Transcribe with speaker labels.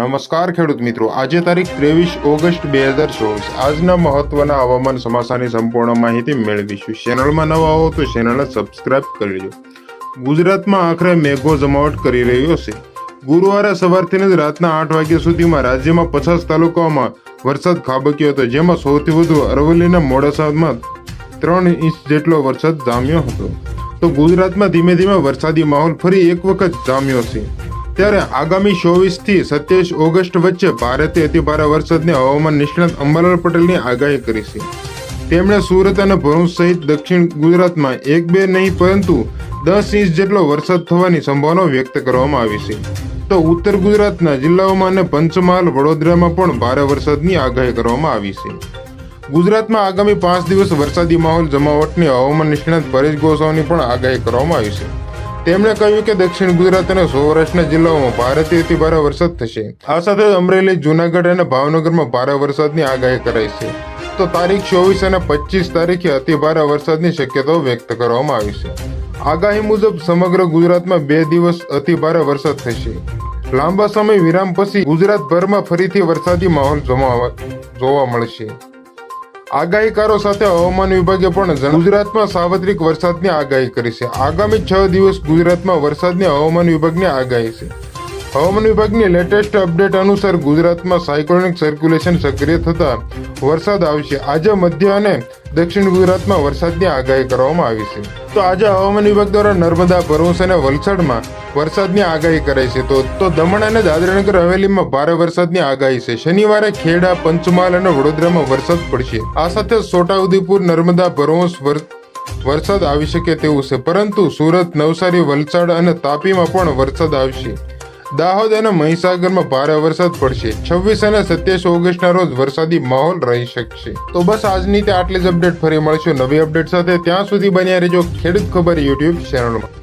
Speaker 1: નમસ્કાર ખેડૂત મિત્રો. આજે તારીખ ત્રેવીસ ઓગસ્ટ બે હજાર ચોવીસ. આજના મહત્વના હવામાન સમાચારની સંપૂર્ણ માહિતી મેળવીશું. ચેનલમાં નવા હો તો ચેનલને સબસ્ક્રાઇબ કરી લેજો. ગુજરાતમાં આખરે મેઘો જમાવટ કરી રહ્યો છે. ગુરુવારે સવારથી જ રાતના આઠ વાગ્યા સુધીમાં રાજ્યમાં પચાસ તાલુકાઓમાં વરસાદ ખાબક્યો હતો, જેમાં સૌથી વધુ અરવલ્લીના મોડાસામાં ત્રણ ઇંચ જેટલો વરસાદ જામ્યો હતો. તો ગુજરાતમાં ધીમે ધીમે વરસાદી માહોલ ફરી એક વખત જામ્યો છે. ત્યારે આગામી ચોવીસથી સત્યાવીસ ઓગસ્ટ વચ્ચે ભારતે અતિભારે વરસાદની હવામાન નિષ્ણાત અંબાલાલ પટેલની આગાહી કરી છે. તેમણે સુરત અને ભરૂચ સહિત દક્ષિણ ગુજરાતમાં એક બે નહીં, પરંતુ દસ ઇંચ જેટલો વરસાદ થવાની સંભાવના વ્યક્ત કરવામાં આવી છે. તો ઉત્તર ગુજરાતના જિલ્લાઓમાં અને પંચમહાલ, વડોદરામાં પણ ભારે વરસાદની આગાહી કરવામાં આવી છે. ગુજરાતમાં આગામી પાંચ દિવસ વરસાદી માહોલ, જમાવટની હવામાન નિષ્ણાત પરેશ ગોસ્વામીની પણ આગાહી કરવામાં આવી છે. તેમણે કહ્યું કે દક્ષિણ ગુજરાત અને સૌરાષ્ટ્રના જિલ્લાઓમાં ભારેથી ભારે વરસાદ થશે. આ સાથે અમરેલી, જુનાગઢ અને ભાવનગરમાં ભારે વરસાદની આગાહી કરાઈ છે. તો તારીખ ચોવીસ અને પચીસ તારીખે અતિ ભારે વરસાદની શક્યતાઓ વ્યક્ત કરવામાં આવી છે. આગાહી મુજબ સમગ્ર ગુજરાતમાં બે દિવસ અતિ ભારે વરસાદ થશે. લાંબા સમય વિરામ પછી ગુજરાતભરમાં ફરીથી વરસાદી માહોલ જોવા મળશે. આગાહીકારો સાથે હવામાન વિભાગે પણ ગુજરાતમાં સાર્વત્રિક વરસાદની આગાહી કરી છે. આગામી છ દિવસ ગુજરાતમાં વરસાદની હવામાન વિભાગની આગાહી છે. હવામાન વિભાગની લેટેસ્ટ અપડેટ અનુસાર ગુજરાતમાં સાયક્લોનિક સર્ક્યુલેશન સક્રિય થતા વરસાદ આવશે. આજે મધ્ય અને દક્ષિણ ગુજરાતમાં વરસાદની આગાહી કરવામાં આવી છે. તો આજે હવામાન વિભાગ દ્વારા નર્મદા, ભરૂચ અને વલસાડમાં વરસાદની આગાહી કરાઈ છે. તો તો દમણ અને દાદરાનગર હવેલીમાં ભારે વરસાદની આગાહી છે. શનિવારે ખેડા, પંચમહાલ અને વડોદરામાં વરસાદ પડશે. આ સાથે છોટાઉદેપુર, નર્મદા, ભરૂચ વરસાદ આવી શકે તેવું છે. પરંતુ સુરત, નવસારી, વલસાડ અને તાપીમાં પણ વરસાદ આવશે. દાહોદ અને મહીસાગરમાં ભારે વરસાદ પડશે. છવ્વીસ અને સત્યાવીસ ઓગસ્ટના રોજ વરસાદી માહોલ રહી શકશે. તો બસ આજની તે આટલી જ અપડેટ ફરી મળશું નવી અપડેટ સાથે. ત્યાં સુધી બન્યા રહેજો ખેડૂત ખબર યુટ્યુબ ચેનલમાં.